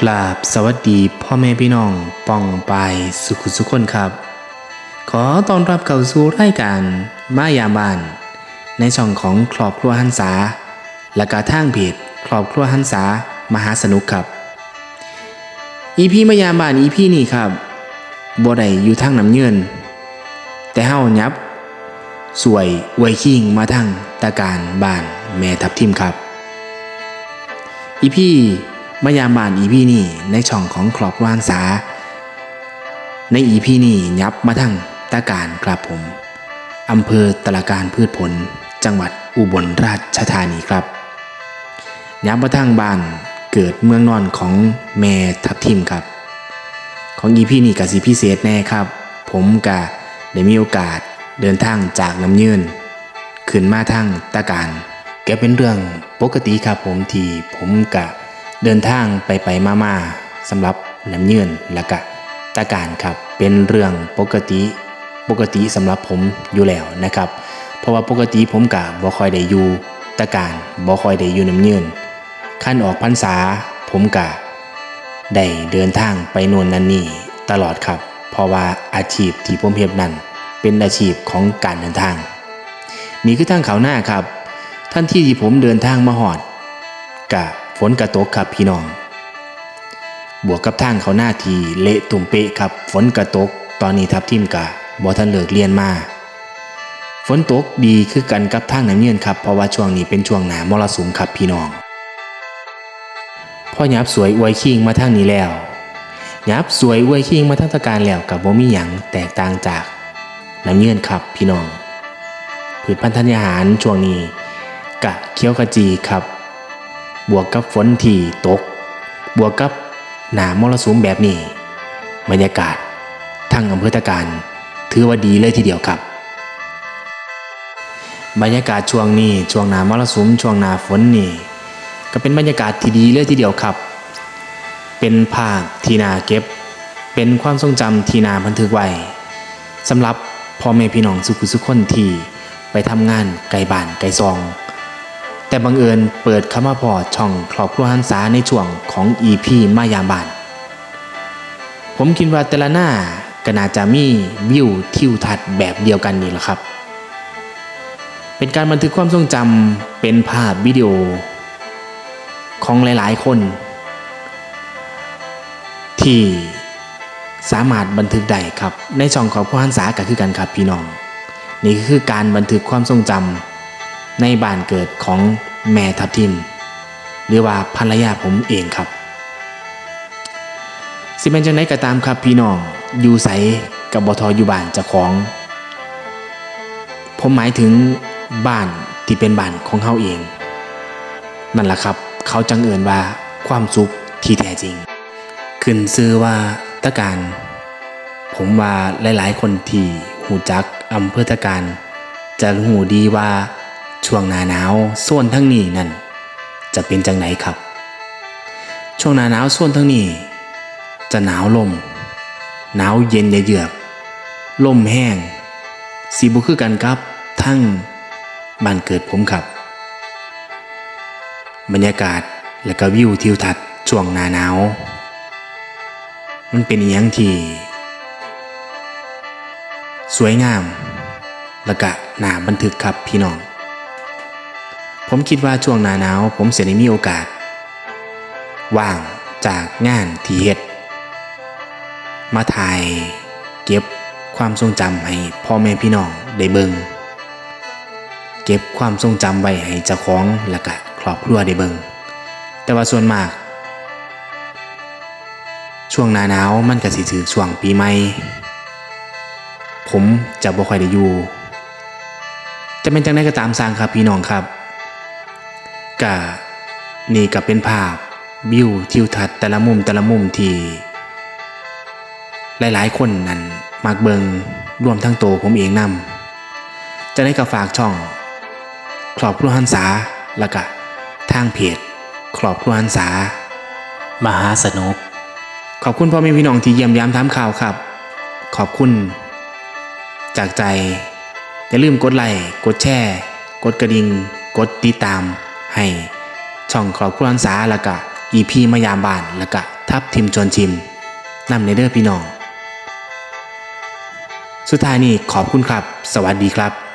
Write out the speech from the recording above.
กราบสวัสดีพ่อแม่พี่น้องป่องปายสุขุสุขคนครับ ขอต้อนรับเข้าสู่รายการมายามบาน ในช่องของครอบครัวหันษา และก็ทางเพจครอบครัวหันษามหาสนุกครับอีพีมายามบานอีพีนี้ครับบ่ได้อยู่ทางน้ำเงิน แต่เฮายับ สวยอวคิงมาทางตาการบ้านแม่ทับทิมครับอีพี่ มายามบานอีพี่นี่ในช่องของครอบวานษาในอีพี่นี่ยับมาทั้งตาการครับผมอำเภอตะละการพืชผล จังหวัดอุบลราชธานีครับยับมาทั้งบ้านเกิดเมืองนอนของแม่ทับทิมครับ ของอีพี่นี่กับสีพิเศษแน่ครับ ผมกะได้มีโอกาสเดินทางจากน้ำยืนขึ้นมาทางตาการแกเป็นเรื่องปกติครับผมที่ผมกะ เดินทางไปไปมามาสำหรับน้ำยืนและกะตาการครับเป็นเรื่องปกติปกติสำหรับผมอยู่แล้วนะครับ เพราะว่าปกติผมกะบ่คอยได้อยู่ตาการบ่คอยได้อยู่น้ำยืนขั้นออกพรรษาผมกะได้เดินทางไปน่นนันนี่ตลอดครับ เพราะว่าอาชีพที่ผมเฮ็ดนั้นเป็นอาชีพของการเดินทาง นี่คือทางเขาหน้าครับ ท่านที่ที่ผมเดินทางมาหอดกะ ฝนกระตกครับพี่น้อง บวกกับทางเขาหน้าทีเละตุ่มเปะครับฝนกระตก ตอนนี้ทับทิมกะบอทันเลิกเรียนมาฝนตกดีคือกันกับทางน้ำเงินครับเพราะว่าช่วงนี้เป็นช่วงหนามรสุมครับพี่น้องพ่อยับสวยอวยคิงมาทางนี้แล้วยับสวยอวยคิงมาทั้งตะการแล้วกับบ่มีหยังแตกต่างจากน้ำเงื่อนครับพี่น้อง พืชพันธุ์ธัญญาหารช่วงนี้กะเขียวขจีครับ บวกกับฝนที่ตก บวกกับหนามรสุมแบบนี้ บรรยากาศทั้งอำเภอตะการ ถือว่าดีเลยทีเดียวครับ บรรยากาศช่วงนี้ช่วงหนามรสุมช่วงหนาฝนนี่ก็เป็นบรรยากาศที่ดีเลยทีเดียวครับ เป็นภาพที่นาเก็บ เป็นความทรงจำที่นาบันทึกไว้สำหรับพ่อแม่พี่น้องสุขุสุขคนที่ไปทำงานไกลบ้านไกลซอง แต่บังเอิญเปิดเข้ามาพอช่องครอบครัวหันษาในช่วงของ EP มายาบานผมคิดว่าแต่ละหน้าก็น่าจะมีวิวทิวทัศน์แบบเดียวกันนี่แหละครับ เป็นการบันทึกความทรงจำเป็นภาพวิดีโอ ของหลายๆคน ที่สามารถบันทึกได้ครับ ในช่องของผู้หันษาก็คือกันครับพี่น้อง นี่คือการบันทึกความทรงจำ ในบ้านเกิดของแม่ทับทิม หรือว่าภรรยาผมเองครับ สิเป็นจังไดก็ตามครับพี่น้องอยู่ใสกับบทอยู่บ้านเจ้าของ ผมหมายถึงบ้านที่เป็นบ้านของเขาเอง นั่นแหละครับ เขาจังเอินว่าความสุขที่แท้จริง ขึ้นซื้อว่าตะการ ผมว่าหลายๆ คนที่หูจักอำเภอตะการ จะหูดีว่า ช่วงหนาหนาวโซนทั้งนี้นั่น จะเป็นจังไหนครับ ช่วงหนาหนาวโซนทั้งนี้ จะหนาวลม หนาวเย็นเยือกลมแห้ง สีบุคือกันครับทั้งบ้านเกิดผมครับ บรรยากาศและก็วิวทิวทัศน์ช่วงหนาหนาว มันเป็นอย่างที่ สวยงาม และก็หนาบันทึกครับพี่น้อง ผมคิดว่าช่วงหนาหนาว ผมเสียได้มีโอกาส ว่างจากงานที่เฮ็ด มาถ่ายเก็บความทรงจำให้พ่อแม่พี่น้องได้เบิงเก็บความทรงจำไว้ให้เจ้าของและก็ครอบครัวได้เบิงแต่ว่าส่วนมาก ช่วงหน้าหนาวมันก็สิถือช่วงปีใหม่ผมจะบ่ค่อยได้อยู่จะเป็นจังไดก็ตามสร้างครับพี่น้องครับ กะนี่ก็เป็นภาพวิวทิวทัศน์แต่ละมุมแต่ละมุมที่หลายๆ คนนั้นมักเบิงรวมทั้งโตวผมเองนำจะได้กับฝากช่อง ครอบครัวหันษาแล้วก็ทางเพจครอบครัวหันษามหาสนุก ขอบคุณพ่อแม่พี่น้องที่เยี่ยมยามถามข่าวครับ ขอบคุณ จากใจ อย่าลืมกดไลค์กดแชร์ กดกระดิ่งกดติดตาม ให้ช่องครอบครัวหันสาละก็อีพีมายามบานละก็ทับทิมชวนชิมนำในเด้อพี่น้อง สุดท้ายนี้ขอบคุณครับ สวัสดีครับ